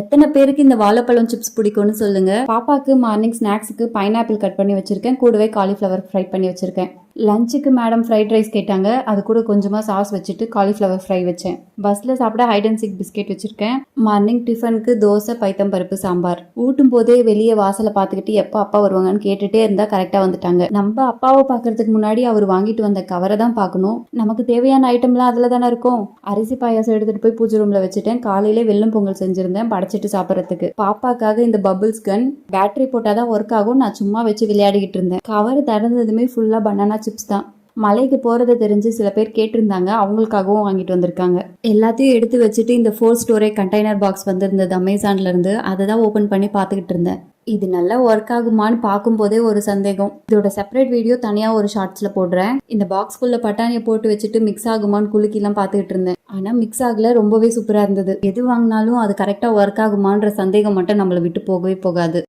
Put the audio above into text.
எத்தனை பேருக்கு இந்த வாழைப்பழம் சிப்ஸ் பிடிக்கும்னு சொல்லுங்க. பாப்பாக்கு மார்னிங் ஸ்நாக்ஸுக்கு பைனாப்பிள் கட் பண்ணி வச்சிருக்கேன். கூடவே காலிஃப்ளவர் ஃப்ரை பண்ணி வச்சிருக்கேன். லஞ்சுக்கு மேடம் ஃப்ரைட் ரைஸ் கேட்டாங்க. அது கூட கொஞ்சமாக சாஸ் வச்சுட்டு காலிஃப்ளவர் ஃப்ரை வச்சேன். பஸ்ஸில் சாப்பிட ஹைட் அண்ட் சிக் பிஸ்கெட் வச்சுருக்கேன். மார்னிங் டிஃபனுக்கு தோசை பைத்தம் பருப்பு சாம்பார். ஊட்டும் போதே வெளியே வாசலை பார்த்துக்கிட்டு எப்போ அப்பா வருவாங்கன்னு கேட்டுட்டே இருந்தால் கரெக்டாக வந்துட்டாங்க. நம்ம அப்பாவை பார்க்கறதுக்கு முன்னாடி அவர் வாங்கிட்டு வந்த கவரை தான் பார்க்கணும். நமக்கு தேவையான ஐட்டம்லாம் அதில் தானே இருக்கும்? அரிசி பாயாசம் எடுத்துகிட்டு போய் பூஜை ரூமில் வச்சுட்டேன். காலையிலே வெள்ளம் பொங்கல் செஞ்சுருந்தேன் படைச்சிட்டு சாப்பிட்றதுக்கு. பாப்பாக்காக இந்த பபிள்ஸ் கன் பேட்டரி போட்டால் தான் ஒர்க் ஆகும் நான் சும்மா வச்சு விளையாடிக்கிட்டு இருந்தேன். கவர் திறந்ததுமே ஃபுல்லாக பனானா சிப்ஸ் தான். மலைக்கு போகிறத தெரிஞ்சு சில பேர் கேட்டிருந்தாங்க. அவங்களுக்காகவும் வாங்கிட்டு வந்திருக்காங்க. எல்லாத்தையும் எடுத்து வச்சுட்டு இந்த ஃபோர் ஸ்டோரே கண்டெய்னர் பாக்ஸ் வந்திருந்தது அமேசான்ல இருந்து. அதை தான் ஓப்பன் பண்ணி பார்த்துக்கிட்டு இருந்தேன். இது நல்லா ஒர்க் ஆகுமான்னு பார்க்கும்போதே ஒரு சந்தேகம். இதோட செப்பரேட் வீடியோ தனியாக ஒரு ஷார்ட்ஸில் போடுறேன். இந்த பாக்ஸ்குள்ளே பட்டாணியை போட்டு வச்சுட்டு மிக்ஸ் ஆகுமான்னு குலுக்கிலாம் பார்த்துக்கிட்டு இருந்தேன். ஆனால் மிக்ஸ் ஆகல. ரொம்பவே சூப்பராக இருந்தது. எது வாங்கினாலும் அது கரெக்டாக ஒர்க் ஆகுமான்ற சந்தேகம் மட்டும் நம்மளை விட்டு போகவே போகாது.